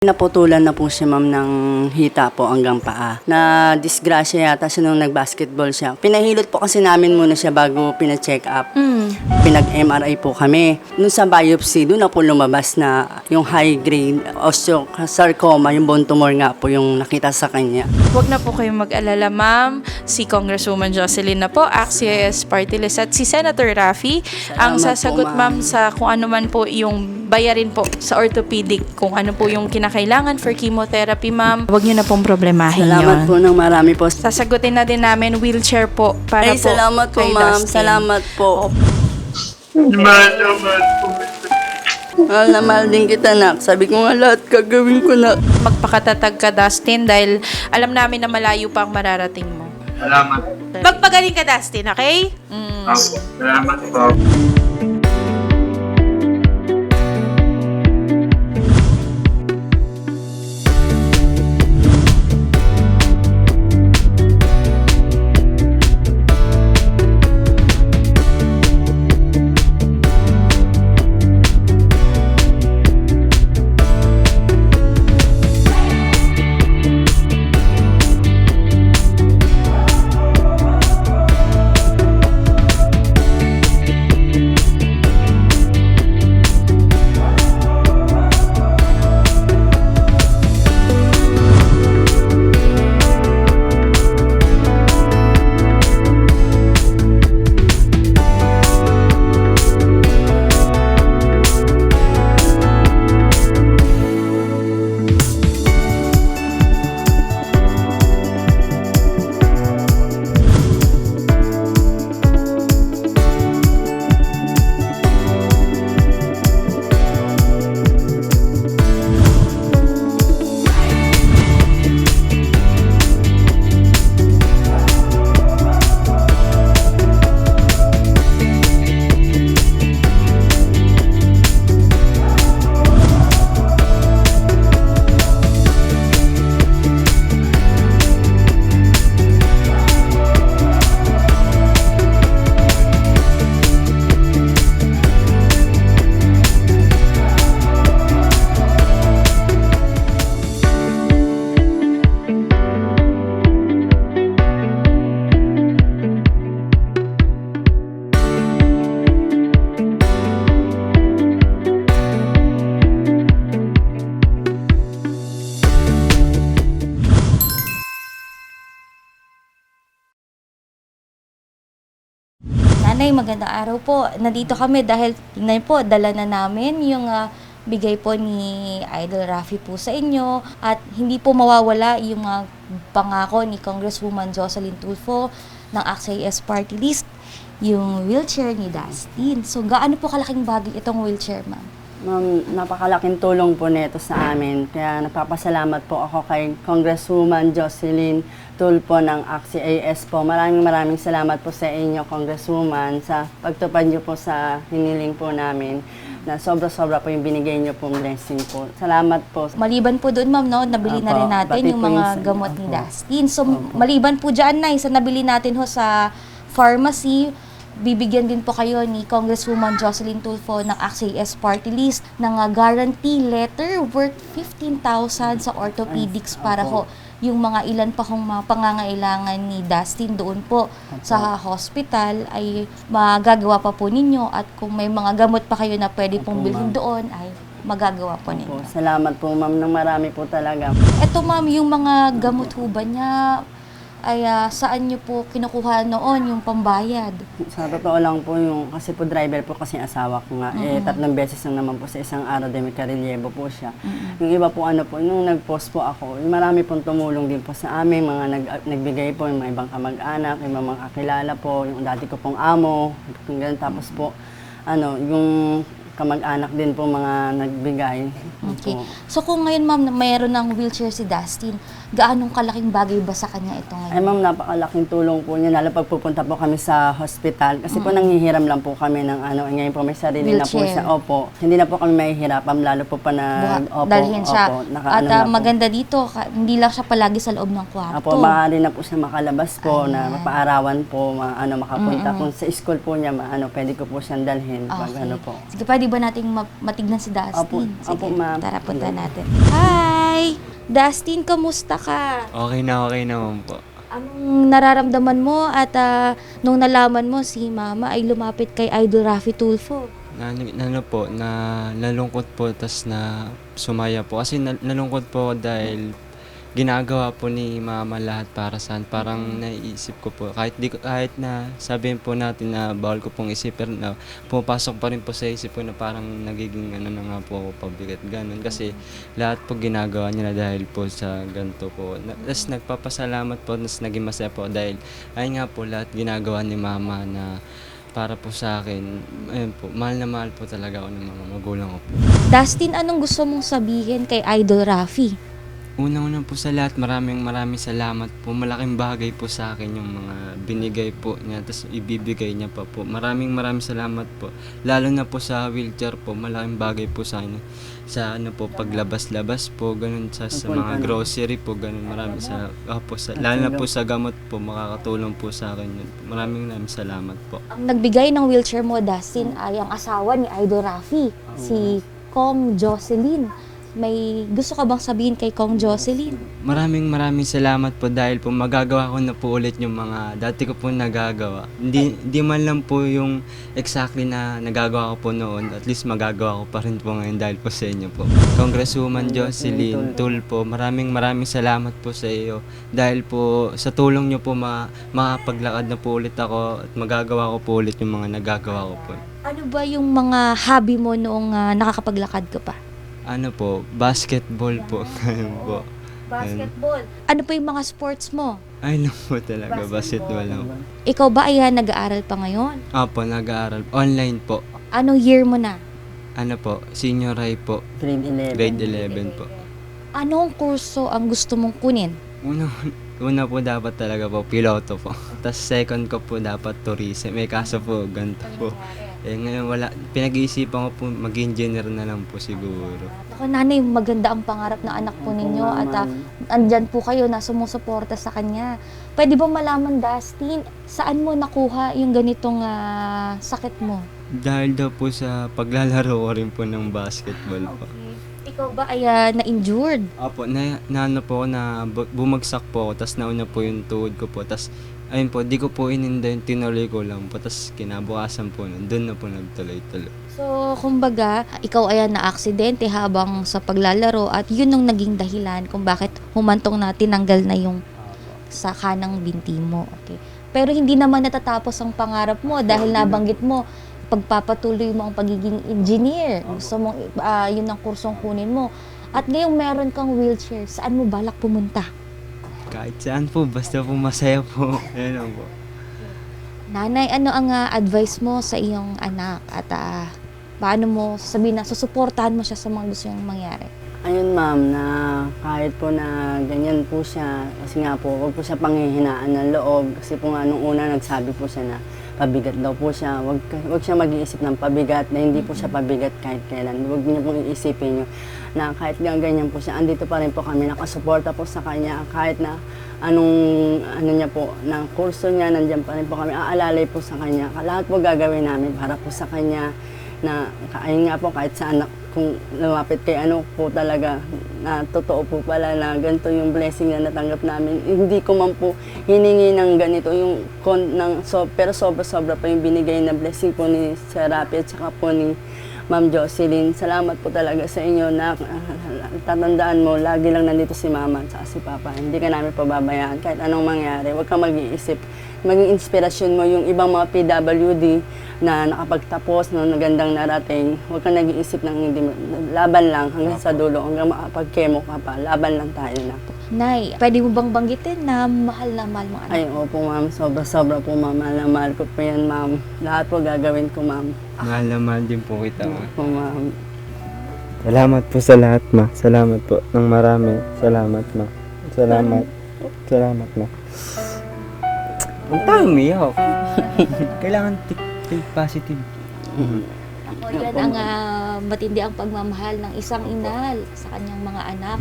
Naputulan na po si ma'am ng hita po hanggang paa. Na disgrasya yata siya nung nag-basketball siya. Pinahilot po kasi namin muna siya bago pina-check up. Mm. Pinag-MRI po kami. Nung sa biopsy, doon na po lumabas na yung high-grade osteosarcoma, yung bone tumor nga po yung nakita sa kanya. Huwag na po kayong mag-alala, ma'am. Si Congresswoman Jocelyn na po, AXIS Party List at si Senator Raffy ang Salamat sasagot, po, ma'am, ma'am. sa kung ano man po yung bayarin po sa orthopedic, kung ano po yung kinakailangan for chemotherapy, ma'am. Huwag niyo na pong problemahin Salamat yun. po ng marami po. Sasagutin na din namin wheelchair po para Ay, po salamat po kay ma'am. Dustin. Salamat po. Mahal na mahal po. Mahal na mahal din kita, nak. Sabi ko nga lahat gagawin ko na. Magpakatatag ka, Dustin, dahil alam namin na malayo pa ang mararating mo. Salamat. Magpagaling ka, Dustin, okay? Mm. Opo. Salamat po. Nanay, magandang araw po. Nandito kami dahil tingnan po, dala na namin yung ah, bigay po ni Idol Rafi po sa inyo at hindi po mawawala yung ah, pangako ni Congresswoman Jocelyn Tulfo ng AXIS Party List, yung wheelchair ni Dustin. So, gaano po kalaking bagay itong wheelchair, ma'am? Ma'am, napakalaking tulong po nito sa amin. Kaya napapasalamat po ako kay Congresswoman Jocelyn Tulpo ng AXI AS po. Maraming maraming salamat po sa inyo, Congresswoman, sa pagtupad niyo po sa hiniling po namin na sobra-sobra po yung binigay niyo pong blessing po. Salamat po. Maliban po doon, ma'am, no, nabili na rin natin pati yung po mga yung sa- gamot ni Apo. Dustin. So, maliban po dyan, Nay, sa nabili natin ho sa pharmacy, bibigyan din po kayo ni Congresswoman Jocelyn Tulfo ng AXIS Party List ng ah, guarantee letter worth 15,000 sa orthopedics para ho yung mga ilan pa kong mga pangangailangan ni Dustin doon po sa hospital ay magagawa pa po ninyo at kung may mga gamot pa kayo na pwede pong Opo, bilhin doon ay magagawa po ninyo. Salamat po, ma'am, ng marami po talaga. Eto ma'am, yung mga gamot ho ba niya, ay ah, saan niyo po kinukuha noon yung pambayad? Sa totoo lang po yung, kasi po driver po kasi yung asawa ko nga, eh tatlong beses lang naman po sa isang araw din may karelyebo po siya. Yung iba po ano po, nung nag-post po ako, yung marami pong tumulong din po sa amin, mga nag, nagbigay po, yung mga ibang kamag-anak, yung mga kakilala po, yung dati ko pong amo, yung ganun. tapos po, ano, yung kamag-anak din po mga nagbigay. Okay. So kung ngayon ma'am, mayroon ng wheelchair si Dustin, gaanong kalaking bagay ba sa kanya ito Ay ngayon? ma'am, napakalaking tulong po niya, lalo pag pupunta po kami sa hospital. Kasi po nanghihiram lang po kami ng ano, eh, ngayon po may sarili na po Wheelchair. siya. Opo, hindi na po kami mahihirapan, lalo po pa na, Buha- opo, dalhin siya. opo, naka, At ano ah, na po. maganda dito, ka- hindi lang siya palagi sa loob ng kwarto. Apo, maaari na po siya makalabas po, na Ayan. mapaarawan po, ma, ano, makapunta. Kung sa school po niya, ma, ano, pwede ko po siyang dalhin. Pag Okay. ano po. Sige, pwede Pwede ba nating ma- matignan si Dustin? Opo, opo, ma'am. Tara, punta natin. Hi! Dustin, kamusta ka? Okay na, okay naman po. Anong nararamdaman mo at ah, nung nalaman mo si Mama ay lumapit kay Idol Rafi Tulfo? Na, na, ano po, na nalungkot po, tas na sumaya po. Kasi na, nalungkot po ako dahil ginagawa po ni mama lahat para saan. Parang naiisip ko po, kahit, di, ko- kahit na sabihin po natin na bawal ko pong isipin na pumapasok pa rin po sa isip ko na parang nagiging ano na nga po ako pabigat ganun. Kasi lahat po ginagawa niya na dahil po sa ganito po. Na, tas nagpapasalamat po, tas naging masaya po dahil ayun nga po lahat ginagawa ni mama na para po sa akin, ayun po, mahal na mahal po talaga ako ng mga magulang ko po. Dustin, anong gusto mong sabihin kay Idol Rafi? Unang-una po sa lahat, maraming maraming salamat po. Malaking bagay po sa akin yung mga binigay po niya, tapos ibibigay niya pa po. Maraming maraming salamat po. Lalo na po sa wheelchair po, malaking bagay po sa akin. Sa ano po, paglabas-labas po, ganun sa, sa mga grocery po, ganun. Marami sa, ah, po, sa, lalo na po sa gamot po, makakatulong po sa akin yun. Maraming maraming salamat po. Ang nagbigay ng wheelchair mo, Dustin, ay ang asawa ni Idol Rafi, si Kong Jocelyn. May gusto ka bang sabihin kay Kong Jocelyn? Maraming maraming salamat po dahil po magagawa ko na po ulit yung mga dati ko po nagagawa. Hindi, hindi man lang po yung exactly na nagagawa ko po noon. At least magagawa ko pa rin po ngayon dahil po sa inyo po. Congresswoman Jocelyn Tulpo, maraming maraming salamat po sa iyo. Dahil po sa tulong nyo po ma makapaglakad na po ulit ako at magagawa ko po ulit yung mga nagagawa ko po. Ano ba yung mga hobby mo noong ah, nakakapaglakad ka pa? Ano po, basketball po. Ganun po. Basketball. Ano pa yung mga sports mo? Ay lang po talaga, basketball lang po. Ikaw ba ay ah, nag-aaral pa ngayon? Apo, nag-aaral. Online po. Anong year mo na? Ano po, senior high po. Grade 11. Grade 11 po. Anong kurso ang gusto mong kunin? Una, una po dapat talaga po, piloto po. Tapos second ko po dapat tourism. May kaso po, ganito po. Eh ngayon wala, pinag-iisipan ko po mag-engineer na lang po siguro. Ako nanay, maganda ang pangarap ng anak po ninyo at ah, andyan po kayo na sumusuporta sa kanya. Pwede ba malaman, Dustin, saan mo nakuha yung ganitong ah, sakit mo? Dahil daw po sa paglalaro ko rin po ng basketball po. Ikaw ba ay ah, na-injured? Apo, na, na ano po, na bu- bumagsak po ako, tapos nauna po yung tuhod ko po, tapos ayun po, di ko po ininda yung tinuloy ko lang po, tapos kinabukasan po, doon na po nagtuloy-tuloy. So, kumbaga, ikaw ay na-aksidente habang sa paglalaro at yun ang naging dahilan kung bakit humantong na tinanggal na yung sa kanang binti mo. Okay. Pero hindi naman natatapos ang pangarap mo dahil nabanggit mo pagpapatuloy mo ang pagiging engineer. Gusto mo ah, yun ang kursong kunin mo. At ngayong meron kang wheelchair, saan mo balak pumunta? Kahit saan po, basta po masaya po. Ayun lang po. Nanay, ano ang ah, advice mo sa iyong anak at ah, paano mo sabihin na susuportahan mo siya sa mga gusto niyang mangyari? Ayun ma'am, na kahit po na ganyan po siya, kasi nga po, wag po siya panghihinaan ng loob. Kasi po nga nung una nagsabi po siya na pabigat daw po siya. Wag, ka- wag siya mag-iisip ng pabigat, na hindi po siya pabigat kahit kailan. Wag niyo pong iisipin niyo na kahit ganyan po siya, andito pa rin po kami, nakasuporta po sa kanya. Kahit na anong, ano niya po, ng kurso niya, nandiyan pa rin po kami. Aalalay po sa kanya. Lahat po gagawin namin para po sa kanya na ayun nga po kahit sa anak kung lumapit kay ano po talaga na totoo po pala na ganito yung blessing na natanggap namin. Hindi ko man po hiningi ng ganito yung kon ng so, pero sobra-sobra pa yung binigay na blessing po ni Sir Rapi at saka po ni Ma'am Jocelyn. Salamat po talaga sa inyo na tatandaan mo, lagi lang nandito si Mama at si Papa. Hindi ka namin pababayaan kahit anong mangyari. Huwag kang mag-iisip. Maging inspirasyon mo yung ibang mga PWD na nakapagtapos, na nagandang narating. Huwag kang nag-iisip ng hindi, laban lang hanggang sa dulo, hanggang makapag-chemo ka pa. Laban lang tayo na. Nay, pwede mo bang banggitin na mahal na mahal mo anak? Ay, opo ma'am, sobra-sobra po ma'am. Mahal na mahal ko po yan ma'am. Lahat po gagawin ko ma'am. Mahal na mahal din po kita, ma. Po ma'am. Salamat po sa lahat, ma. Salamat po ng marami. Salamat, ma. Salamat. Salamat, ma. Huwag tayo umiyak. Kailangan think, think positive. Ako, yan ang ah, matindi ang pagmamahal ng isang inal sa kanyang mga anak.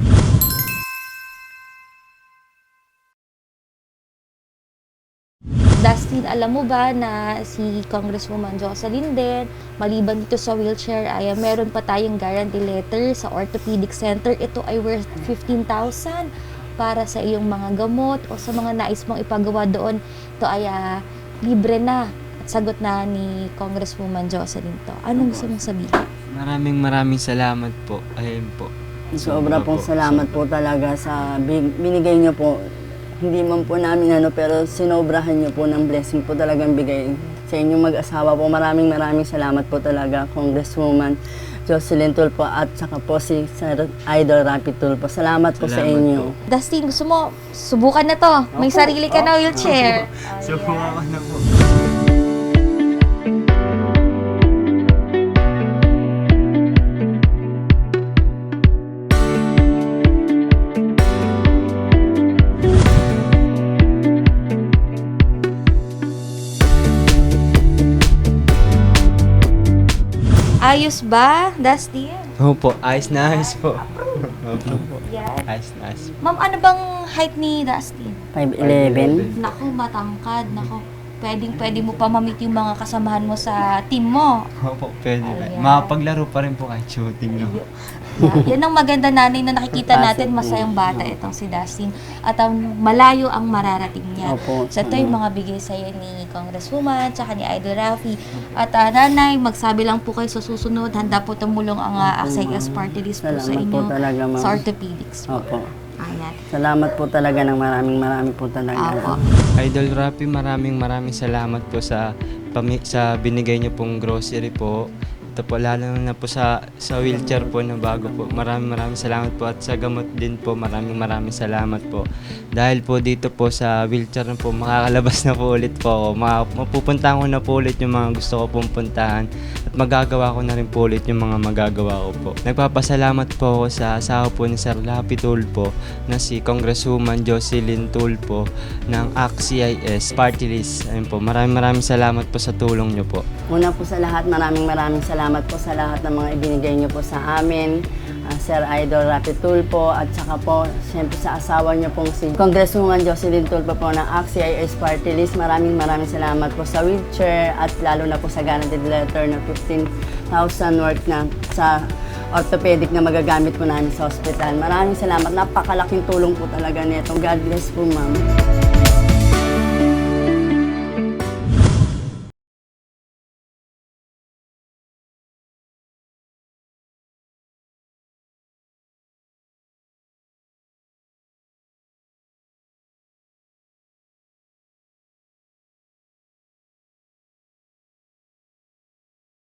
Dustin, alam mo ba na si Congresswoman Jocelyn din, maliban dito sa wheelchair, ay meron pa tayong guarantee letter sa orthopedic center. Ito ay worth 15,000 para sa iyong mga gamot o sa mga nais mong ipagawa doon. Ito ay ah, libre na. At sagot na ni Congresswoman Jocelyn to. Anong gusto mong sabihin? Maraming maraming salamat po. Ayun po. Sobra pong salamat po talaga sa bin- binigay niyo po. Hindi man po namin ano, pero sinobrahan niyo po ng blessing po talagang bigay sa inyong mag-asawa po. Maraming maraming salamat po talaga, Congresswoman Jocelyn Tulpo at saka po si Sir Idol Rapi Tulpo. Salamat po sa Salamat inyo. po. Dustin, gusto mo, subukan na to. May sarili ka na wheelchair. So, ako na po. Ayos ba, Dustin? Opo, ayos na ayos po. Opo po. Yan. Ayos na ayos. Ma'am, ano bang height ni Dustin? 5'11". Naku, matangkad. Naku, pwedeng pwede mo pa mamit yung mga kasamahan mo sa team mo. Opo, pwede? Ayan. Makapaglaro pa rin po kahit shooting. No? Yan, yan ang maganda nanay na nakikita natin, masayang bata itong si Dustin. At ang malayo ang mararating niya. Opo. So ito yung mga bigay sa'yo ni Congresswoman, tsaka ni Idol Rafi. At ah, nanay, magsabi lang po kayo sa susunod, handa po tumulong ang uh, AXIS party list po sa inyo po talaga, ma'am. sa orthopedics po. Opo. Ayan. Salamat po talaga ng maraming maraming po talaga. Apo. Idol Rapi, maraming maraming salamat po sa pami- sa binigay niyo pong grocery po. Ito po lalo na po sa sa wheelchair po na bago po. Maraming maraming salamat po at sa gamot din po. Maraming maraming salamat po. Dahil po dito po sa wheelchair na po makakalabas na po ulit po ako. Ma- mapupuntahan ko na po ulit yung mga gusto ko pong at magagawa ko na rin po ulit yung mga magagawa ko po. Nagpapasalamat po ako sa asawa po ni Sir Lapi Tulpo na si Congresswoman Jocelyn Tulpo ng ACT-CIS Party List. Ayun po, maraming maraming salamat po sa tulong niyo po. Una po sa lahat, maraming maraming salamat po sa lahat ng mga ibinigay niyo po sa amin. Ah, Sir Idol Rapi Tulpo at saka po siyempre sa asawa niyo pong si Congresswoman Jocelyn Tulpo po ng ACT-CIS Party List. Maraming maraming salamat po sa wheelchair at lalo na po sa guaranteed letter na 15,000 worth na sa orthopedic na magagamit po namin sa hospital. Maraming salamat. Napakalaking tulong po talaga nito. God bless po, ma'am.